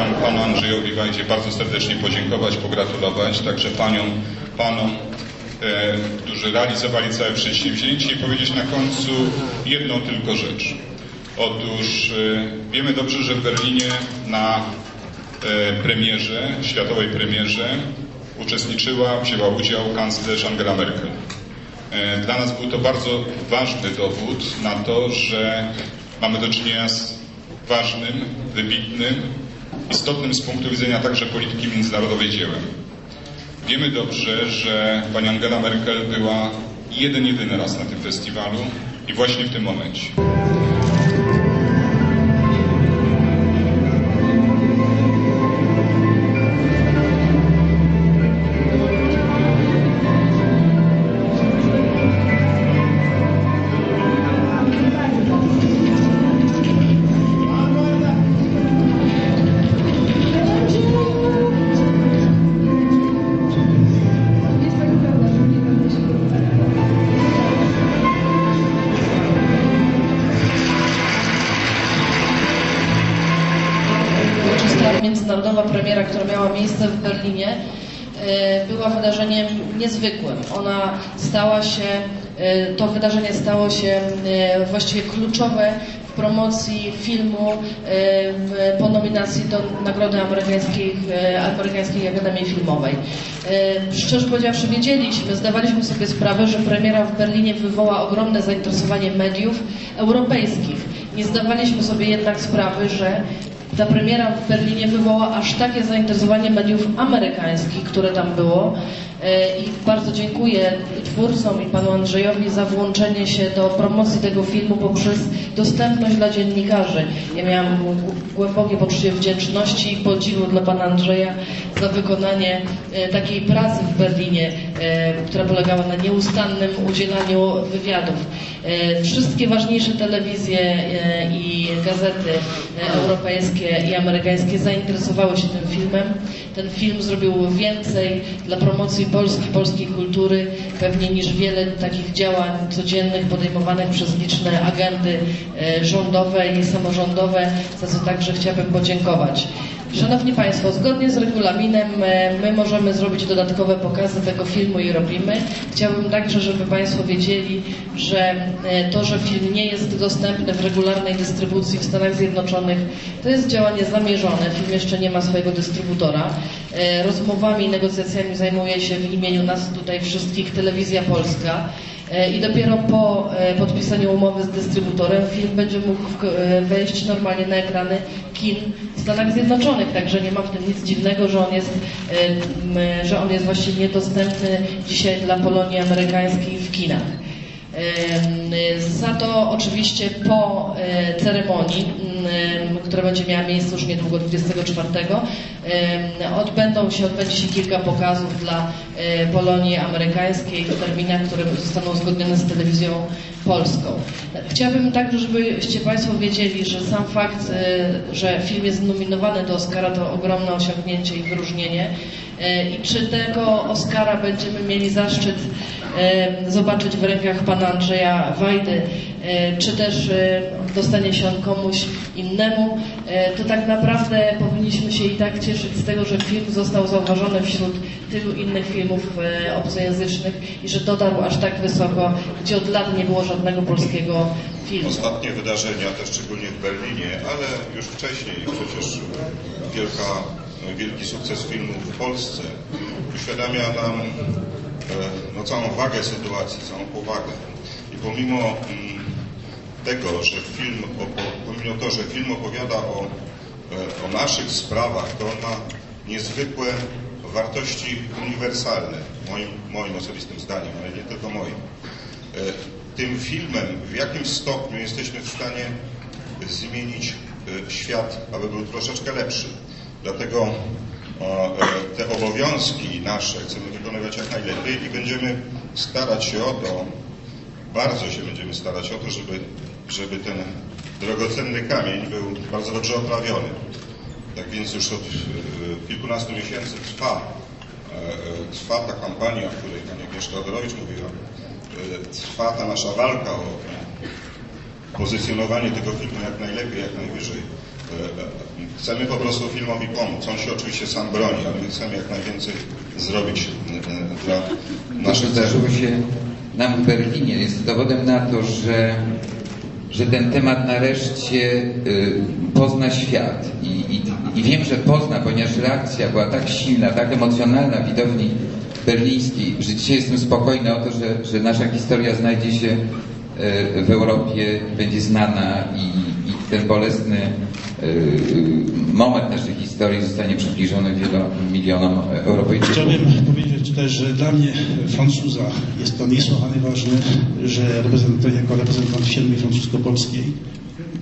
Chciałem panu Andrzejowi Wajdzie bardzo serdecznie podziękować, pogratulować, także paniom, panom, e, którzy realizowali całe przedsięwzięcie i powiedzieć na końcu jedną tylko rzecz. Otóż e, wiemy dobrze, że w Berlinie na e, premierze, światowej premierze uczestniczyła, wzięła udział kanclerz Angela Merkel. E, Dla nas był to bardzo ważny dowód na to, że mamy do czynienia z ważnym, wybitnym, istotnym z punktu widzenia także polityki międzynarodowej dziełem. Wiemy dobrze, że pani Angela Merkel była jeden, jedyny raz na tym festiwalu i właśnie w tym momencie. Międzynarodowa premiera, która miała miejsce w Berlinie, e, była wydarzeniem niezwykłym. Ona stała się, e, to wydarzenie stało się e, właściwie kluczowe w promocji filmu po nominacji do Nagrody Amerykańskiej, Amerykańskiej Akademii Filmowej. Szczerze powiedziawszy, wiedzieliśmy, zdawaliśmy sobie sprawę, że premiera w Berlinie wywoła ogromne zainteresowanie mediów europejskich. Nie zdawaliśmy sobie jednak sprawy, że ta premiera w Berlinie wywoła aż takie zainteresowanie mediów amerykańskich, które tam było. E, I bardzo dziękuję twórcom i panu Andrzejowi za włączenie się do promocji tego filmu poprzez dostępność dla dziennikarzy. Ja miałam głębokie poczucie wdzięczności i podziwu dla pana Andrzeja za wykonanie e, takiej pracy w Berlinie, e, która polegała na nieustannym udzielaniu wywiadów. Wszystkie ważniejsze telewizje i gazety e, i amerykańskie zainteresowały się tym filmem. Ten film zrobił więcej dla promocji Polski, polskiej kultury, pewnie niż wiele takich działań codziennych podejmowanych przez liczne agendy e, rządowe i samorządowe, za co także chciałabym podziękować. Szanowni Państwo, zgodnie z regulaminem e, my możemy zrobić dodatkowe pokazy tego filmu i robimy. Chciałbym także, żeby Państwo wiedzieli, że e, to, że film nie jest dostępny w regularnej dystrybucji w Stanach Zjednoczonych, to jest działanie zamierzone. Film jeszcze nie ma swojego dystrybutora. E, Rozmowami i negocjacjami zajmuje się w imieniu nas tutaj wszystkich Telewizja Polska. I dopiero po podpisaniu umowy z dystrybutorem film będzie mógł wejść normalnie na ekrany kin w Stanach Zjednoczonych, także nie ma w tym nic dziwnego, że on jest, m, że on jest właściwie niedostępny dzisiaj dla Polonii amerykańskiej w kinach. Za to oczywiście po e, ceremonii, która będzie miała miejsce już niedługo 24, em, odbędą się, odbędzie się kilka pokazów dla e, Polonii amerykańskiej w terminach, które zostaną uzgodnione z telewizją polską. Chciałabym także, żebyście Państwo wiedzieli, że sam fakt, e, że film jest nominowany do Oscara to ogromne osiągnięcie i wyróżnienie. I czy tego Oscara będziemy mieli zaszczyt zobaczyć w rękach pana Andrzeja Wajdy, e, czy też e, dostanie się on komuś innemu, e, to tak naprawdę powinniśmy się i tak cieszyć z tego, że film został zauważony wśród tylu innych filmów e, obcojęzycznych i że dotarł aż tak wysoko, gdzie od lat nie było żadnego polskiego filmu. Ostatnie wydarzenia, też szczególnie w Berlinie, ale już wcześniej przecież wielka, wielki sukces filmu w Polsce uświadamia nam e, no, całą wagę sytuacji, całą powagę. I pomimo mm, tego, że film, pomimo to, że film opowiada o, e, o naszych sprawach, to on ma niezwykłe wartości uniwersalne, moim, moim osobistym zdaniem, ale nie tylko moim. E, Tym filmem w jakim stopniu jesteśmy w stanie zmienić e, świat, aby był troszeczkę lepszy. Dlatego e, te obowiązki nasze chcemy wykonywać jak najlepiej i będziemy starać się o to, bardzo się będziemy starać o to, żeby, żeby ten drogocenny kamień był bardzo dobrze oprawiony. Tak więc już od e, kilkunastu miesięcy trwa, e, e, trwa ta kampania, o której pani Agnieszka Odorowicz mówiła, e, trwa ta nasza walka o pozycjonowanie tego filmu jak najlepiej, jak najwyżej. E, e, Chcemy po prostu filmowi pomóc. On się oczywiście sam broni, ale my chcemy jak najwięcej zrobić e, e, dla naszych zdarzyło się nam w Berlinie, jest dowodem na to, że, że ten temat nareszcie y, pozna świat. I, i, I wiem, że pozna, ponieważ reakcja była tak silna, tak emocjonalna widowni berlińskiej, że dzisiaj jestem spokojny o to, że, że nasza historia znajdzie się y, w Europie, będzie znana i ten bolesny y, moment naszej historii zostanie przybliżony wielu milionom Europejczyków. Chciałbym powiedzieć też, że dla mnie, Francuza, jest to niesłychanie ważne, że reprezentant, jako reprezentant firmy francusko-polskiej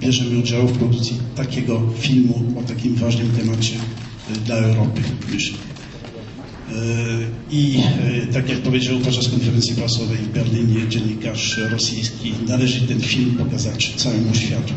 bierzemy udział w produkcji takiego filmu o takim ważnym temacie y, dla Europy. Myślę. Y, I y, tak jak powiedział podczas konferencji prasowej w Berlinie dziennikarz rosyjski, należy ten film pokazać całemu światu.